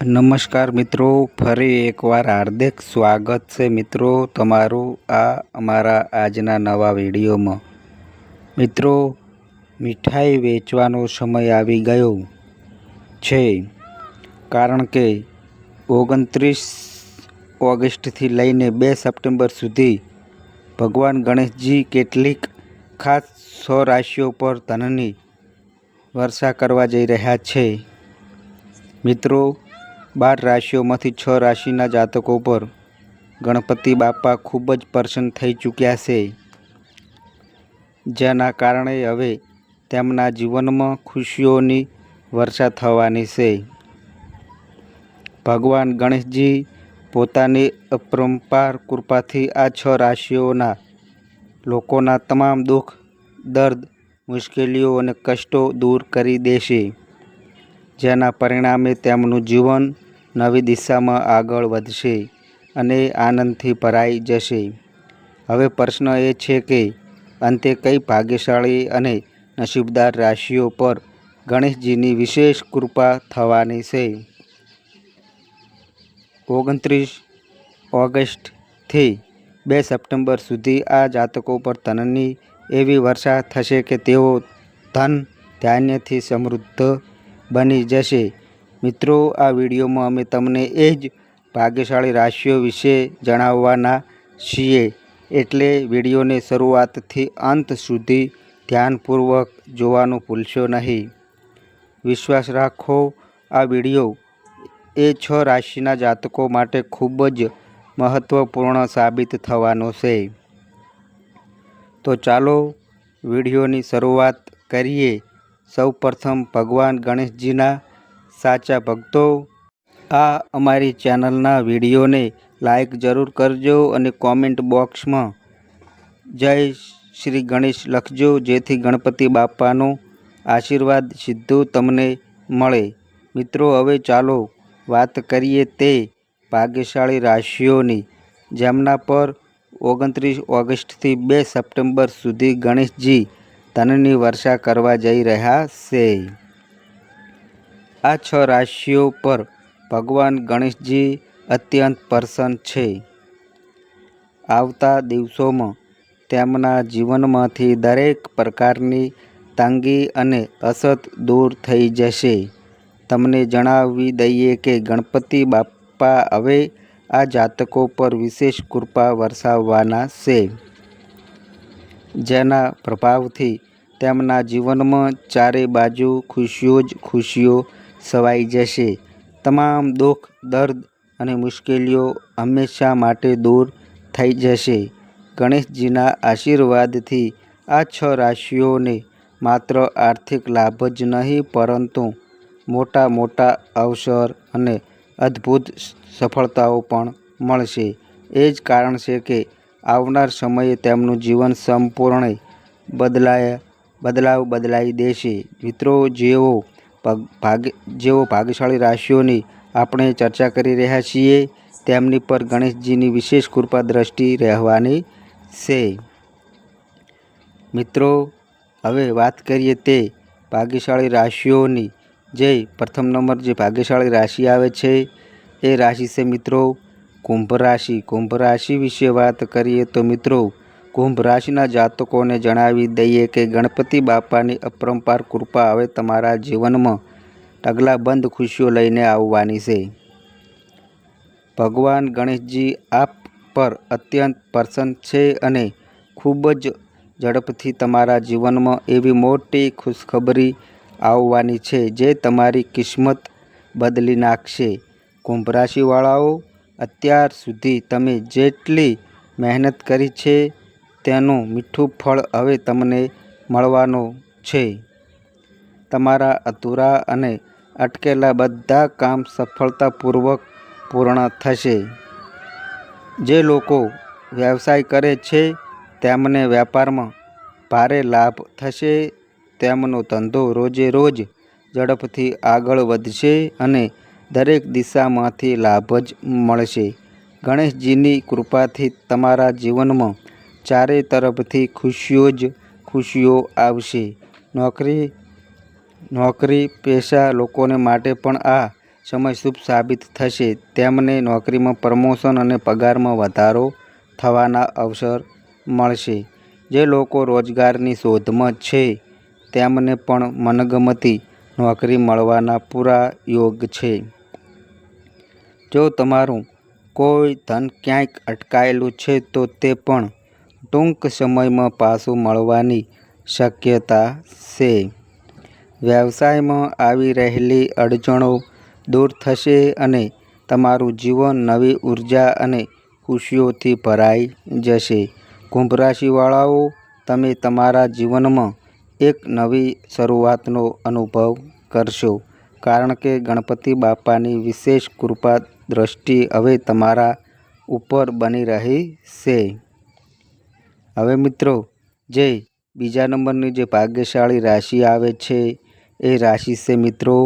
નમસ્કાર મિત્રો, ફરી એકવાર હાર્દિક સ્વાગત છે મિત્રો તમારું આ અમારા આજના નવા વિડીયોમાં. મિત્રો, મીઠાઈ વેચવાનો સમય આવી ગયો છે કારણ કે ઓગણત્રીસ ઓગસ્ટથી લઈને બે સપ્ટેમ્બર સુધી ભગવાન ગણેશજી કેટલીક ખાસ સો રાશિઓ પર ધનની વર્ષા કરવા જઈ રહ્યા છે. મિત્રો બાર રાશિઓમાંથી છ રાશિના જાતકો પર ગણપતિ બાપા ખૂબ જ પ્રસન્ન થઈ ચૂક્યા છે. જેના કારણે હવે તેમના જીવનમાં ખુશીઓની વર્ષા થવાની છે. ભગવાન ગણેશજી પોતાની અપરંપાર કૃપાથી આ છ રાશિઓના લોકોના તમામ દુઃખ, દર્દ, મુશ્કેલીઓ અને કષ્ટો દૂર કરી દેશે. જેના પરિણામે તેમનું જીવન નવી દિશામાં આગળ વધશે અને આનંદથી ભરાઈ જશે. હવે પ્રશ્ન એ છે કે, અંતે કઈ ભાગ્યશાળી અને નસીબદાર રાશિઓ પર ગણેશજીની વિશેષ કૃપા થવાની છે? ઓગણત્રીસ ઓગસ્ટથી બે સપ્ટેમ્બર સુધી આ જાતકો પર ધનની એવી વર્ષા થશે કે તેઓ ધન, ધાન્યથી સમૃદ્ધ બની જશે. મિત્રો, આ વિડીયોમાં અમે તમને એ જ ભાગ્યશાળી રાશિઓ વિશે જણાવવાના છીએ. એટલે વિડીયોને શરૂઆતથી અંત સુધી ધ્યાનપૂર્વક જોવાનું ભૂલશો નહીં. વિશ્વાસ રાખો, આ વીડિયો એ છ રાશિના જાતકો માટે ખૂબ જ મહત્ત્વપૂર્ણ સાબિત થવાનો છે. તો ચાલો વિડીયોની શરૂઆત કરીએ. સૌપ્રથમ ભગવાન ગણેશજીના સાચા ભક્તો. આ અમારી ચેનલના વિડીયોને લાઈક જરૂર કરજો અને કોમેન્ટ બોક્સમાં જય શ્રી ગણેશ લખજો, જેથી ગણપતિ બાપાનો આશીર્વાદ સીધું તમને મળે. મિત્રો, હવે ચાલો વાત કરીએ તે ભાગ્યશાળી રાશિઓની. જેમના પર ઓગણત્રીસ ઓગસ્ટથી બે સપ્ટેમ્બર સુધી ગણેશજી ધનની વર્ષા કરવા જઈ રહ્યા છે આ છ રાશિઓ પર ભગવાન ગણેશજી અત્યંત પ્રસન્ન છે. આવતા દિવસોમાં તેમના જીવનમાંથી દરેક પ્રકારની તંગી અને અસત દૂર થઈ જશે. તમને જણાવી દઈએ કે ગણપતિ બાપા હવે આ જાતકો પર વિશેષ કૃપા વરસાવવાના છે. જેના પ્રભાવથી તેમના જીવનમાં ચારે બાજુ ખુશીઓ જ ખુશીઓ સવાઈ જશે. તમામ દુઃખ, દર્દ અને મુશ્કેલીઓ હંમેશા માટે દૂર થઈ જશે. ગણેશજીના આશીર્વાદથી આ છ રાશિઓને માત્ર આર્થિક લાભ જ નહીં, પરંતુ મોટા મોટા અવસર અને અદ્ભુત સફળતાઓ પણ મળશે. એ જ કારણ છે કે આવનાર સમયે તેમનું જીવન સંપૂર્ણ બદલાય, બદલાવ બદલાઈ દેશે. મિત્રો, જેઓ ભાગ જેઓ ભાગ્યશાળી રાશિઓની આપણે ચર્ચા કરી રહ્યા છીએ, તેમની પર ગણેશજીની વિશેષ કૃપા દ્રષ્ટિ રહેવાની છે. મિત્રો, હવે વાત કરીએ તે ભાગ્યશાળી રાશિઓની. જે પ્રથમ નંબર જે ભાગ્યશાળી રાશિ આવે છે, એ રાશિ છે મિત્રો કુંભ રાશિ. કુંભ રાશિ વિશે વાત કરીએ તો મિત્રો, કુંભ રાશિના જાતકોને જણાવી દઈએ કે ગણપતિ બાપાની અપરંપાર કૃપા હવે તમારા જીવનમાં ઢગલાબંધ ખુશીઓ લઈને આવવાની છે. ભગવાન ગણેશજી આપ પર અત્યંત પ્રસન્ન છે અને ખૂબ જ ઝડપથી તમારા જીવનમાં એવી મોટી ખુશખબરી આવવાની છે જે તમારી કિસ્મત બદલી નાખશે. કુંભ રાશિવાળાઓ અત્યાર સુધી તમે જેટલી મહેનત કરી છે, તેનું મીઠું ફળ હવે તમને મળવાનું છે. તમારા અધૂરા અને અટકેલા બધા કામ સફળતાપૂર્વક પૂર્ણ થશે. જે લોકો વ્યવસાય કરે છે, તેમને વેપારમાં ભારે લાભ થશે, તેમનો ધંધો રોજે રોજ ઝડપથી આગળ વધશે અને દરેક દિશામાંથી લાભ જ મળશે. ગણેશજીની કૃપાથી તમારા જીવનમાં ચારે તરફથી ખુશીઓ જ ખુશીઓ આવશે. નોકરી નોકરી પેશા લોકોને માટે પણ આ સમય શુભ સાબિત થશે. તેમને નોકરીમાં પ્રમોશન અને પગારમાં વધારો થવાના અવસર મળશે. જે લોકો રોજગારની શોધમાં છે, તેમને પણ મનગમતી નોકરી મળવાના પૂરા યોગ છે. જો તમારું કોઈ ધન ક્યાંક અટકાયેલું છે, તો તે પણ ટૂંક સમયમાં પાછું મળવાની શક્યતા છે. વ્યવસાયમાં આવી રહેલી અડચણો દૂર થશે અને તમારું જીવન નવી ઊર્જા અને ખુશીઓથી ભરાઈ જશે. કુંભ રાશિવાળાઓ તમે તમારા જીવનમાં એક નવી શરૂઆતનો અનુભવ કરશો, કારણ કે ગણપતિ બાપાની વિશેષ કૃપા દ્રષ્ટિ હવે તમારા ઉપર બની રહી છે. હવે મિત્રો, જે બીજા નંબરની જે ભાગ્યશાળી રાશિ આવે છે, એ રાશિ છે મિત્રો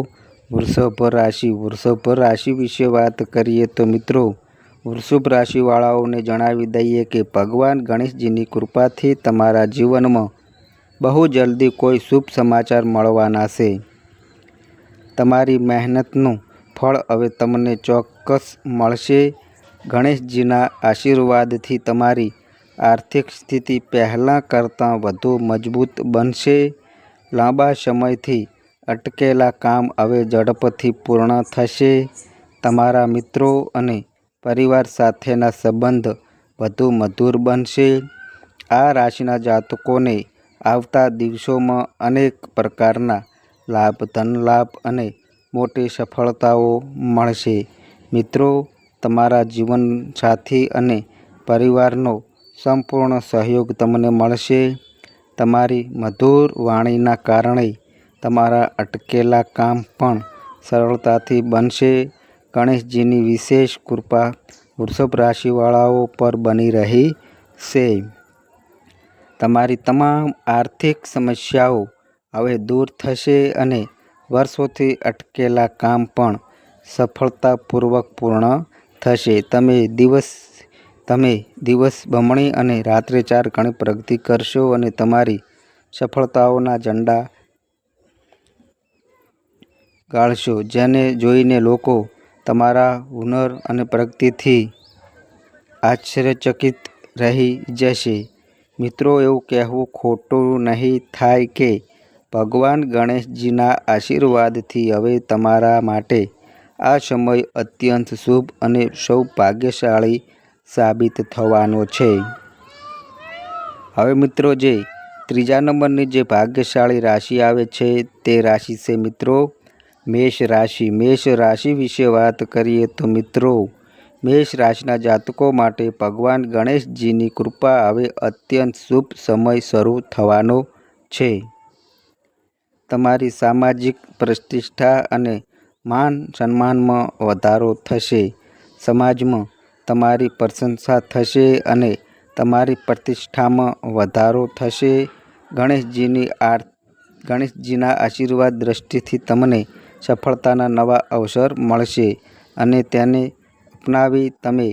વૃષભ રાશિ. વૃષભ રાશિ વિશે વાત કરીએ તો મિત્રો, વૃષભ રાશિવાળાઓને જણાવી દઈએ કે ભગવાન ગણેશજીની કૃપાથી તમારા જીવનમાં બહુ જલ્દી કોઈ શુભ સમાચાર મળવાના છે. તમારી મહેનતનું ફળ હવે તમને ચોક્કસ મળશે. ગણેશજીના આશીર્વાદથી તમારી આર્થિક સ્થિતિ પહેલાં કરતાં વધુ મજબૂત બનશે. લાંબા સમયથી અટકેલા કામ હવે ઝડપથી પૂર્ણ થશે. તમારા મિત્રો અને પરિવાર સાથેના સંબંધ વધુ મધુર બનશે. આ રાશિના જાતકોને આવતા દિવસોમાં અનેક પ્રકારના લાભ, ધનલાભ અને મોટી સફળતાઓ મળશે. મિત્રો, તમારા જીવનસાથી અને પરિવારનો સંપૂર્ણ સહયોગ તમને મળશે. તમારી મધુર વાણીના કારણે તમારા અટકેલા કામ પણ સરળતાથી બનશે. ગણેશજીની વિશેષ કૃપા વૃષભ રાશિવાળાઓ પર બની રહી છે તમારી તમામ આર્થિક સમસ્યાઓ હવે દૂર થશે અને વર્ષોથી અટકેલા કામ પણ સફળતાપૂર્વક પૂર્ણ થશે. તમે દિવસ તમે દિવસ બમણી અને રાત્રે ચાર ગણી પ્રગતિ કરશો અને તમારી સફળતાઓના ઝંડા ગાળશો, જેને જોઈને લોકો તમારા હુનર અને પ્રગતિથી આશ્ચર્યચકિત રહી જશે. મિત્રો, એવું કહેવું ખોટું નહીં થાય કે ભગવાન ગણેશજીના આશીર્વાદથી હવે તમારા માટે આ સમય અત્યંત શુભ અને સૌભાગ્યશાળી સાબિત થવાનો છે. હવે મિત્રો જે ત્રીજા નંબરની જે ભાગ્યશાળી રાશિ આવે છે તે રાશિ છે મિત્રો મેષ રાશિ. મેષ રાશિ વિશે વાત કરીએ તો મિત્રો મેષ રાશિના જાતકો માટે ભગવાન ગણેશજીની કૃપા હવે અત્યંત શુભ સમય શરૂ થવાનો છે. તમારી સામાજિક પ્રતિષ્ઠા અને માન સન્માનમાં વધારો થશે. સમાજમાં તમારી પ્રશંસા થશે અને તમારી પ્રતિષ્ઠામાં વધારો થશે. ગણેશજીની આર, ગણેશજીના આશીર્વાદ દ્રષ્ટિથી તમને સફળતાના નવા અવસર મળશે અને તેને અપનાવી તમે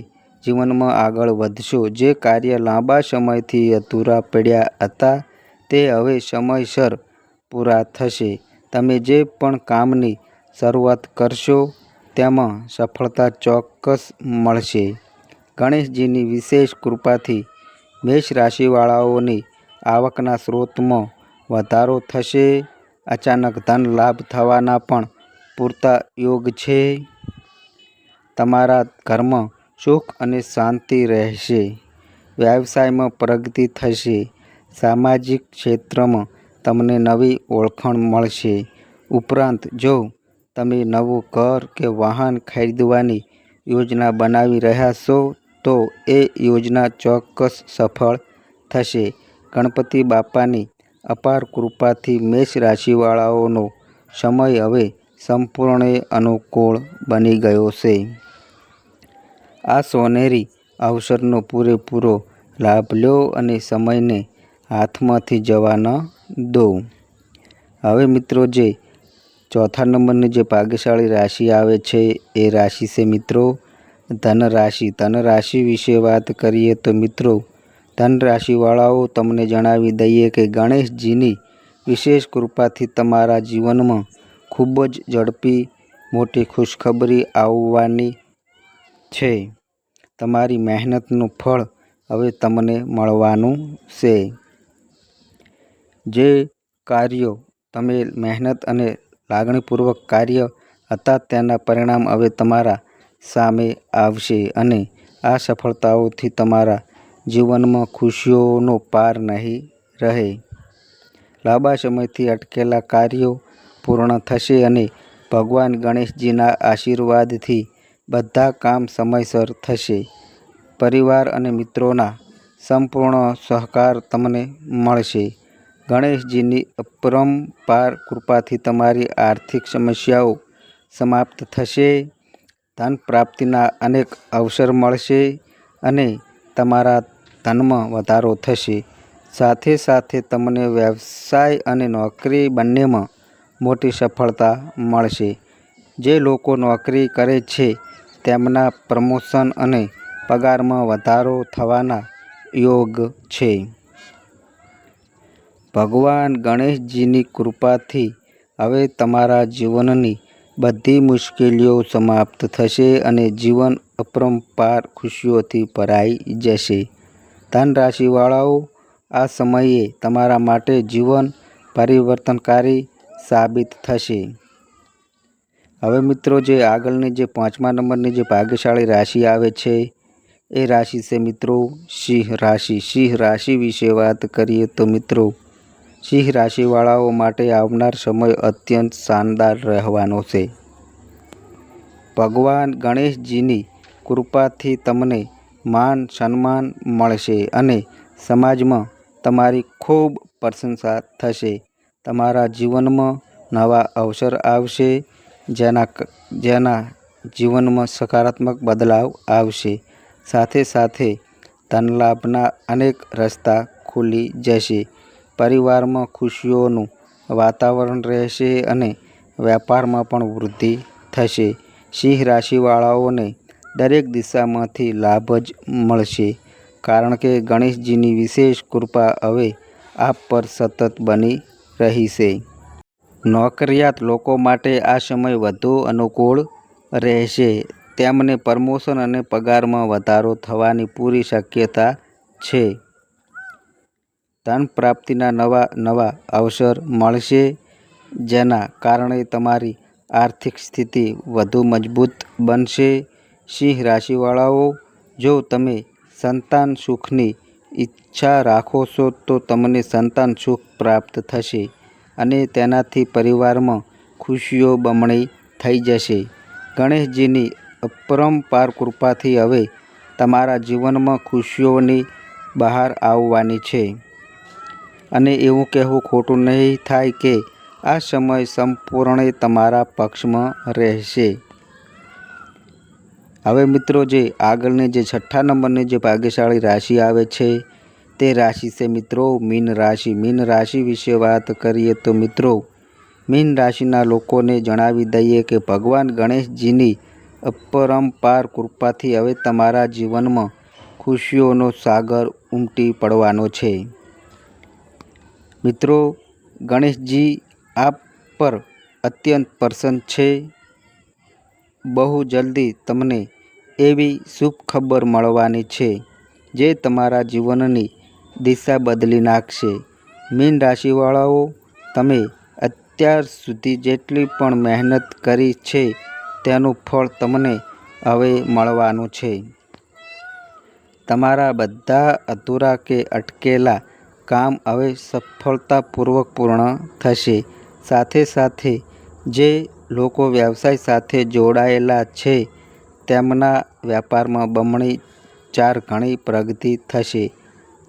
જીવનમાં આગળ વધશો. જે કાર્ય લાંબા સમયથી અધૂરા પડ્યા હતા, તે હવે સમયસર પૂરા થશે. તમે જે પણ કામની શરૂઆત કરશો, તેમાં સફળતા ચોક્કસ મળશે. ગણેશજીની વિશેષ કૃપાથી મેષ રાશિવાળાઓની આવકના સ્ત્રોતમાં વધારો થશે. અચાનક ધન લાભ થવાના પણ પૂરતા યોગ છે. તમારા ઘરમાં સુખ અને શાંતિ રહેશે. વ્યવસાયમાં પ્રગતિ થશે. સામાજિક ક્ષેત્રમાં તમને નવી ઓળખાણ મળશે. ઉપરાંત જો તમે નવું ઘર કે વાહન ખરીદવાની યોજના બનાવી રહ્યા છો, તો એ યોજના ચોક્કસ સફળ થશે. ગણપતિ બાપાની અપાર કૃપાથી મેષ રાશિવાળાઓનો સમય હવે સંપૂર્ણ અનુકૂળ બની ગયો છે. આ સોનેરી અવસરનો પૂરેપૂરો લાભ લો અને સમયને હાથમાંથી જવા ન દો. હવે મિત્રો, જે ચોથા નંબરની જે ભાગ્યશાળી રાશિ આવે છે, એ રાશિ છે મિત્રો ધન રાશિ. ધન રાશિ વિશે વાત કરીએ તો મિત્રો, ધન રાશિવાળાઓ તમને જણાવી દઈએ કે ગણેશજીની વિશેષ કૃપાથી તમારા જીવનમાં ખૂબ જ ઝડપી, મોટી ખુશખબરી આવવાની છે. તમારી મહેનતનું ફળ હવે તમને મળવાનું છે. જે કાર્યો તમે મહેનત અને લાગણીપૂર્વક કાર્ય હતા તેના પરિણામ હવે તમારા સામે આવશે અને આ સફળતાઓથી તમારા જીવનમાં ખુશીઓનો પાર નહીં રહે. લાંબા સમયથી અટકેલા કાર્યો પૂર્ણ થશે અને ભગવાન ગણેશજીના આશીર્વાદથી બધા કામ સમયસર થશે. પરિવાર અને મિત્રોના સંપૂર્ણ સહકાર તમને મળશે. ગણેશજીની અપરંપાર કૃપાથી તમારી આર્થિક સમસ્યાઓ સમાપ્ત થશે. ધન પ્રાપ્તિના અનેક અવસર મળશે અને તમારા ધનમાં વધારો થશે. સાથે સાથે તમને વ્યવસાય અને નોકરી બંનેમાં મોટી સફળતા મળશે. જે લોકો નોકરી કરે છે, તેમના પ્રમોશન અને પગારમાં વધારો થવાના યોગ છે. ભગવાન ગણેશજીની કૃપાથી હવે તમારા જીવનની બધી મુશ્કેલીઓ સમાપ્ત થશે અને જીવન અપરંપાર ખુશીઓથી ભરાઈ જશે. ધન રાશિવાળાઓ આ સમયે તમારા માટે જીવન પરિવર્તનકારી સાબિત થશે. હવે મિત્રો, જે આગળની જે પાંચમા નંબરની જે ભાગ્યશાળી રાશિ આવે છે, એ રાશિ છે મિત્રો સિંહ રાશિ. સિંહ રાશિ વિશે વાત કરીએ તો મિત્રો સિંહ રાશિવાળાઓ માટે આવનાર સમય અત્યંત શાનદાર રહેવાનો છે. ભગવાન ગણેશજીની કૃપાથી તમને માન સન્માન મળશે અને સમાજમાં તમારી ખૂબ પ્રશંસા થશે. તમારા જીવનમાં નવા અવસર આવશે, જેના જેના જીવનમાં સકારાત્મક બદલાવ આવશે. સાથે સાથે ધનલાભના અનેક રસ્તા ખુલી જશે. પરિવારમાં ખુશીઓનું વાતાવરણ રહેશે અને વેપારમાં પણ વૃદ્ધિ થશે. સિંહ રાશિવાળાઓને દરેક દિશામાંથી લાભ જ મળશે. કારણ કે ગણેશજીની વિશેષ કૃપા હવે આપ પર સતત બની રહી છે. નોકરિયાત લોકો માટે આ સમય વધુ અનુકૂળ રહેશે. તેમને પ્રમોશન અને પગારમાં વધારો થવાની પૂરી શક્યતા છે. ધન પ્રાપ્તિના નવા નવા અવસર મળશે, જેના કારણે તમારી આર્થિક સ્થિતિ વધુ મજબૂત બનશે. સિંહ રાશિવાળાઓ, જો તમે સંતાન સુખની ઈચ્છા રાખો છો, તો તમને સંતાન સુખ પ્રાપ્ત થશે અને તેનાથી પરિવારમાં ખુશીઓ બમણી થઈ જશે. ગણેશજીની અપરંપાર કૃપાથી હવે તમારા જીવનમાં ખુશીઓની બહાર આવવાની છે. અને એવું કહેવું ખોટું નહીં થાય કે આ સમય સંપૂર્ણે તમારા પક્ષમાં રહેશે. હવે મિત્રો, જે આગળની જે છઠ્ઠા નંબરની જે ભાગ્યશાળી રાશિ આવે છે, તે રાશિ છે મિત્રો, મીન રાશિ. મીન રાશિ વિશે વાત કરીએ તો મિત્રો, મીન રાશિના લોકોને જણાવી દઈએ કે ભગવાન ગણેશજીની અપરંપાર કૃપાથી હવે તમારા જીવનમાં ખુશીઓનો સાગર ઉમટી પડવાનો છે. મિત્રો, ગણેશજી આપ પર અત્યંત પ્રસન્ન છે. બહુ જલ્દી તમને એવી શુભ ખબર મળવાની છે, જે તમારા જીવનની દિશા બદલી નાખશે. મીન રાશિવાળાઓ, તમે અત્યાર સુધી જેટલી પણ મહેનત કરી છે, તેનું ફળ તમને હવે મળવાનું છે. તમારા બધા અધૂરા કે અટકેલા કામ હવે સફળતાપૂર્વક પૂર્ણ થશે. સાથે સાથે જે લોકો વ્યવસાય સાથે જોડાયેલા છે, તેમના વેપારમાં બમણી ચાર ઘણી પ્રગતિ થશે.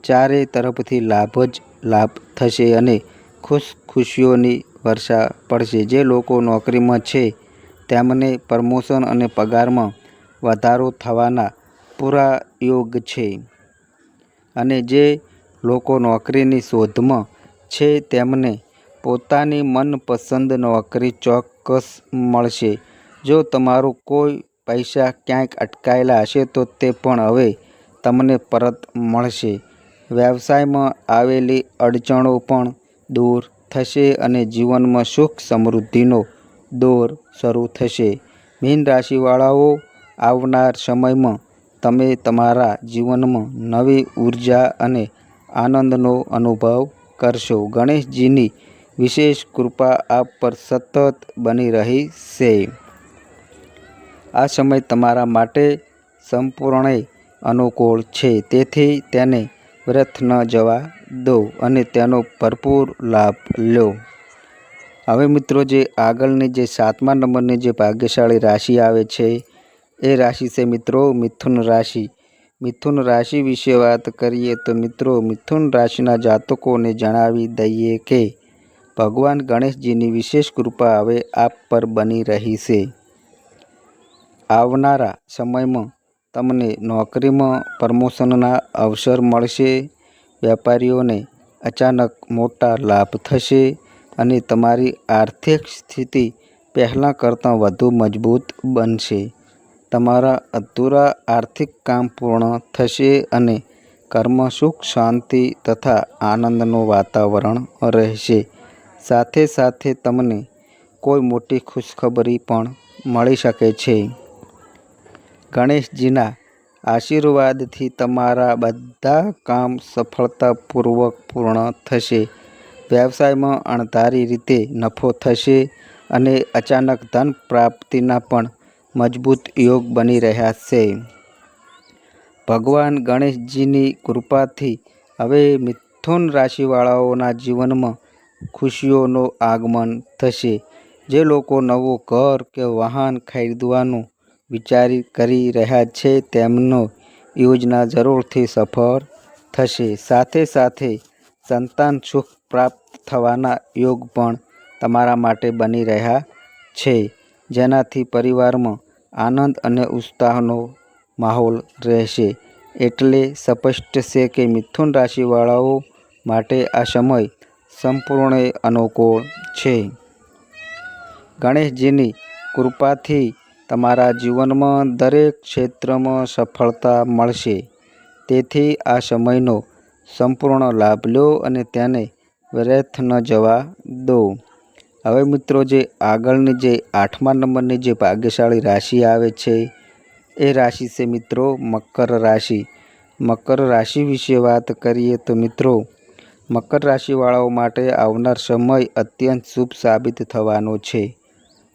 ચારે તરફથી લાભ જ લાભ થશે અને ખુશ ખુશીઓની વર્ષા પડશે. જે લોકો નોકરીમાં છે, તેમને પ્રમોશન અને પગારમાં વધારો થવાના પૂરા યોગ છે. અને જે લોકો નોકરીની શોધમાં છે તેમને પોતાની મનપસંદ નોકરી ચોક્કસ મળશે. જો તમારું કોઈ પૈસા ક્યાંક અટકાયેલા હશે, તો તે પણ હવે તમને પરત મળશે. વ્યવસાયમાં આવેલી અડચણો પણ દૂર થશે અને જીવનમાં સુખ સમૃદ્ધિનો દોર શરૂ થશે. મીન રાશિવાળાઓ, આવનાર સમયમાં તમે તમારા જીવનમાં નવી ઊર્જા અને આનંદનો અનુભવ કરશો. ગણેશજીની વિશેષ કૃપા આપ પર સતત બની રહી છે. આ સમય તમારા માટે સંપૂર્ણ અનુકૂળ છે. તેથી તેને વ્યર્થ ન જવા દો અને તેનો ભરપૂર લાભ લો. હવે મિત્રો, જે આગળની જે સાતમા નંબરની જે ભાગ્યશાળી રાશિ આવે છે, એ રાશિ છે મિત્રો, મિથુન રાશિ. મિથુન રાશિ વિશે વાત કરીએ તો મિત્રો, મિથુન રાશિના જાતકોને જણાવી દઈએ કે ભગવાન ગણેશજીની વિશેષ કૃપા હવે આપ પર બની રહી છે. આવનારા સમયમાં તમને નોકરીમાં પ્રમોશનના અવસર મળશે, વેપારીઓને અચાનક મોટા લાભ થશે અને તમારી આર્થિક સ્થિતિ પહેલાં કરતાં વધુ મજબૂત બનશે. તમારા અધૂરા આર્થિક કામ પૂર્ણ થશે અને કર્મ સુખ, શાંતિ તથા આનંદનું વાતાવરણ રહેશે. સાથે સાથે તમને કોઈ મોટી ખુશખબરી પણ મળી શકે છે. ગણેશજીના આશીર્વાદથી તમારા બધા કામ સફળતાપૂર્વક પૂર્ણ થશે. વ્યવસાયમાં અણધારી રીતે નફો થશે અને અચાનક ધન પ્રાપ્તિના પણ મજબૂત યોગ બની રહ્યા છે. ભગવાન ગણેશજીની કૃપાથી હવે મિથુન રાશિવાળાઓના જીવનમાં ખુશીઓનું આગમન થશે. જે લોકો નવો ઘર કે વાહન ખરીદવાનું વિચારી કરી રહ્યા છે, તેમનો યોજના જરૂરથી સફળ થશે. સાથે સાથે સંતાન સુખ પ્રાપ્ત થવાના યોગ પણ તમારા માટે બની રહ્યા છે. જેનાથી પરિવારમાં આનંદ અને ઉત્સાહનો માહોલ રહેશે. એટલે સ્પષ્ટ છે કે મિથુન રાશિવાળાઓ માટે આ સમય સંપૂર્ણ અનુકૂળ છે. ગણેશજીની કૃપાથી તમારા જીવનમાં દરેક ક્ષેત્રમાં સફળતા મળશે. તેથી આ સમયનો સંપૂર્ણ લાભ લો અને તેને વ્યર્થ ન જવા દો. હવે મિત્રો જે આગળની જે આઠમા નંબરની જે ભાગ્યશાળી રાશિ આવે છે, એ રાશિ છે મિત્રો મકર રાશિ. મકર રાશિ વિશે વાત કરીએ તો મિત્રો, મકર રાશિવાળાઓ માટે આવનાર સમય અત્યંત શુભ સાબિત થવાનો છે.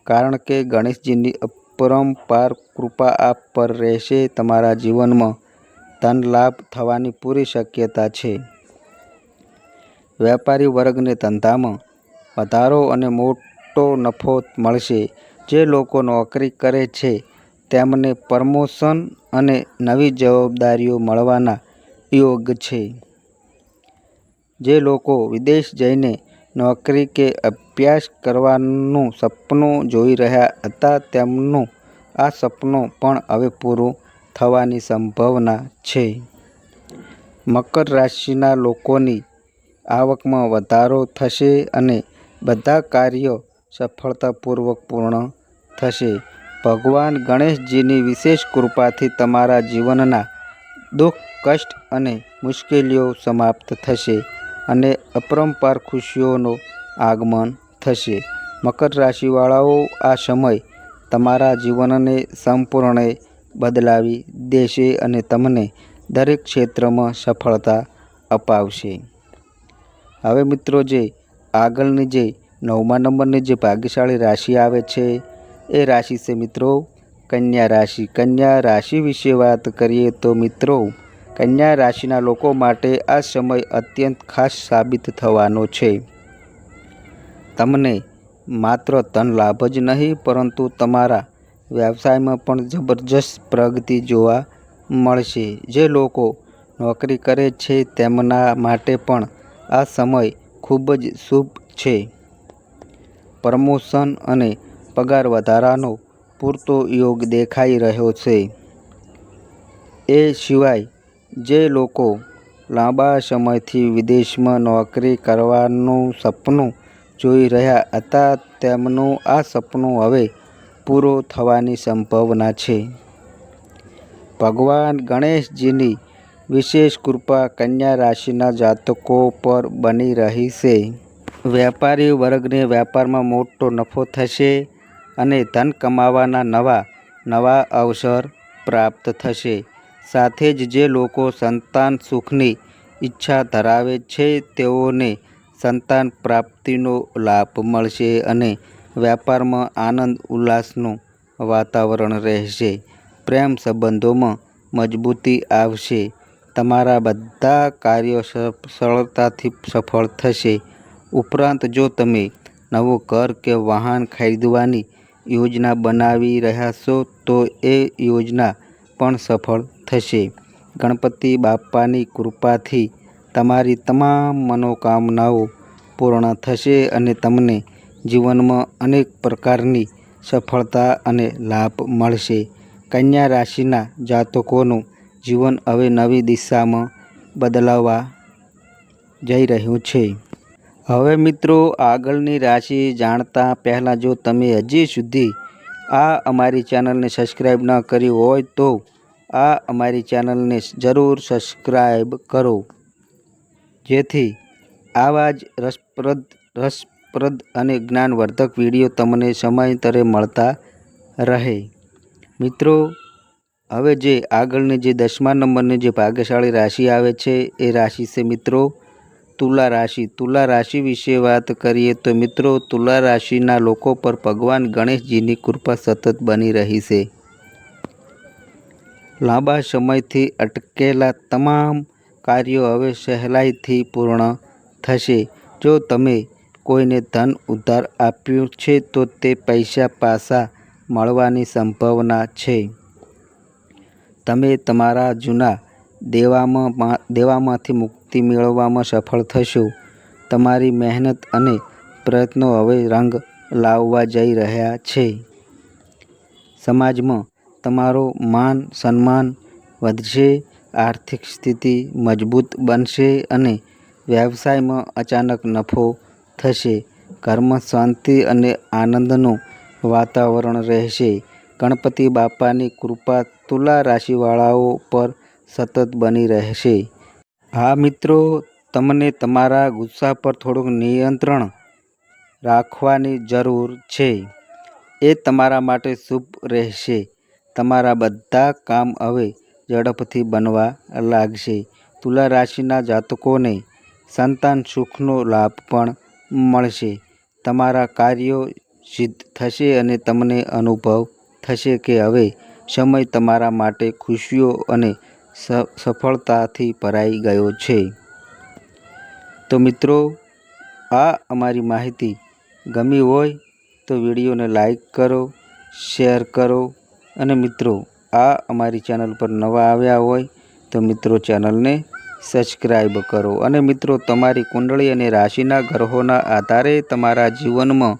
કારણ કે ગણેશજીની અપરંપાર કૃપા આપ પર રહેશે, તમારા જીવનમાં ધન લાભ થવાની પૂરી શક્યતા છે. વેપારી વર્ગને ધંધામાં વધારો અને મોટો નફો મળશે. જે લોકો નોકરી કરે છે, તેમને પ્રમોશન અને નવી જવાબદારીઓ મળવાના યોગ છે. જે લોકો વિદેશ જઈને નોકરી કે અભ્યાસ કરવાનું સપનું જોઈ રહ્યા હતા, તેમનું આ સપનું પણ હવે પૂરું થવાની સંભાવના છે. મકર રાશિના લોકોની આવકમાં વધારો થશે અને બધા કાર્યો સફળતાપૂર્વક પૂર્ણ થશે. ભગવાન ગણેશજીની વિશેષ કૃપાથી તમારા જીવનના દુઃખ, કષ્ટ અને મુશ્કેલીઓ સમાપ્ત થશે અને અપરંપાર ખુશીઓનું આગમન થશે. મકર રાશિવાળાઓ, આ સમય તમારા જીવનને સંપૂર્ણ બદલાવી દેશે અને તમને દરેક ક્ષેત્રમાં સફળતા અપાવશે. હવે મિત્રો જે આગળની જે નવમા નંબરની જે ભાગ્યશાળી રાશિ આવે છે, એ રાશિ છે મિત્રો. કન્યા રાશિ. કન્યા રાશિ વિશે વાત કરીએ તો મિત્રો, કન્યા રાશિના લોકો માટે આ સમય અત્યંત ખાસ સાબિત થવાનો છે. તમને માત્ર ધન લાભ જ નહીં, પરંતુ તમારા વ્યવસાયમાં પણ જબરજસ્ત પ્રગતિ જોવા મળશે. જે લોકો નોકરી કરે છે, તેમના માટે પણ આ સમય ખૂબ જ શુભ છે. પ્રમોશન અને પગાર વધારાનો પૂરતો યોગ દેખાઈ રહ્યો છે. એ સિવાય જે લોકો લાંબા સમયથી વિદેશમાં નોકરી કરવાનું સપનું જોઈ રહ્યા હતા, તેમનું આ સપનું હવે પૂરો થવાની સંભાવના છે. ભગવાન ગણેશજીની વિશેષ કૃપા કન્યા રાશિના જાતકો પર બની રહી છે. વેપારી વર્ગને વેપારમાં મોટો નફો થશે અને ધન કમાવાના નવા નવા અવસર પ્રાપ્ત થશે. સાથે જ જે લોકો સંતાન સુખની ઈચ્છા ધરાવે છે, તેઓને સંતાન પ્રાપ્તિનો લાભ મળશે અને વ્યાપારમાં આનંદ, ઉલ્લાસનું વાતાવરણ રહેશે. પ્રેમ સંબંધોમાં મજબૂતી આવશે. તમારા બધા કાર્યો સરળતાથી સફળ થશે. ઉપરાંત જો તમે નવું ઘર કે વાહન ખરીદવાની યોજના બનાવી રહ્યા છો, તો એ યોજના પણ સફળ થશે. ગણપતિ બાપ્પાની કૃપાથી તમારી તમામ મનોકામનાઓ પૂર્ણ થશે અને તમને જીવનમાં અનેક પ્રકારની સફળતા અને લાભ મળશે. કન્યા રાશિના જાતકોનું જીવન હવે નવી દિશામાં બદલાવા જઈ રહ્યું છે. હવે મિત્રો, આગળની રાશિ જાણતા પહેલાં જો તમે હજી સુધી આ અમારી ચેનલને સબસ્ક્રાઈબ ન કરી હોય તો આ અમારી ચેનલને જરૂર સબસ્ક્રાઈબ કરો. જેથી આવા જ રસપ્રદ રસપ્રદ અને જ્ઞાનવર્ધક વીડિયો તમને સમયાંતરે મળતા રહે. મિત્રો હવે જે આગળની જે દસમા નંબરની જે ભાગ્યશાળી રાશિ આવે છે, એ રાશિ છે મિત્રો તુલા રાશિ. તુલા રાશિ વિશે વાત કરીએ તો મિત્રો તુલા રાશિના લોકો પર ભગવાન ગણેશજીની કૃપા સતત બની રહી છે. લાંબા સમયથી અટકેલા તમામ કાર્યો હવે સહેલાઈથી પૂર્ણ થશે. જો તમે કોઈને ધન ઉધાર આપ્યું છે, તો તે પૈસા પાછા મળવાની સંભાવના છે. તમે તમારા જૂના દેવામાં દેવામાંથી મુક્તિ મેળવવામાં સફળ થશો. તમારી મહેનત અને પ્રયત્નો હવે રંગ લાવવા જઈ રહ્યા છે. સમાજમાં તમારો માન સન્માન વધશે, આર્થિક સ્થિતિ મજબૂત બનશે અને વ્યવસાયમાં અચાનક નફો થશે. ઘરમાં શાંતિ અને આનંદનું વાતાવરણ રહેશે. ગણપતિ બાપાની કૃપા તુલા રાશિવાળાઓ પર સતત બની રહેશે. હા મિત્રો, તમને તમારા ગુસ્સા પર થોડુંક નિયંત્રણ રાખવાની જરૂર છે. એ તમારા માટે શુભ રહેશે. તમારા બધા કામ હવે ઝડપથી બનવા લાગશે. તુલા રાશિના જાતકોને સંતાન સુખનો લાભ પણ મળશે. તમારા કાર્યો સિદ્ધ થશે અને તમને અનુભવ થશે કે હવે સમય તમારા માટે ખુશીઓ અને સફળતાથી ભરાઈ ગયો છે. તો મિત્રો, આ અમારી માહિતી ગમી હોય તો વિડીયોને લાઈક કરો, શેર કરો અને મિત્રો, આ અમારી ચેનલ પર નવા આવ્યા હોય તો મિત્રો ચેનલને સબસ્ક્રાઈબ કરો. અને મિત્રો, તમારી કુંડળી અને રાશિના ગ્રહોના આધારે તમારા જીવનમાં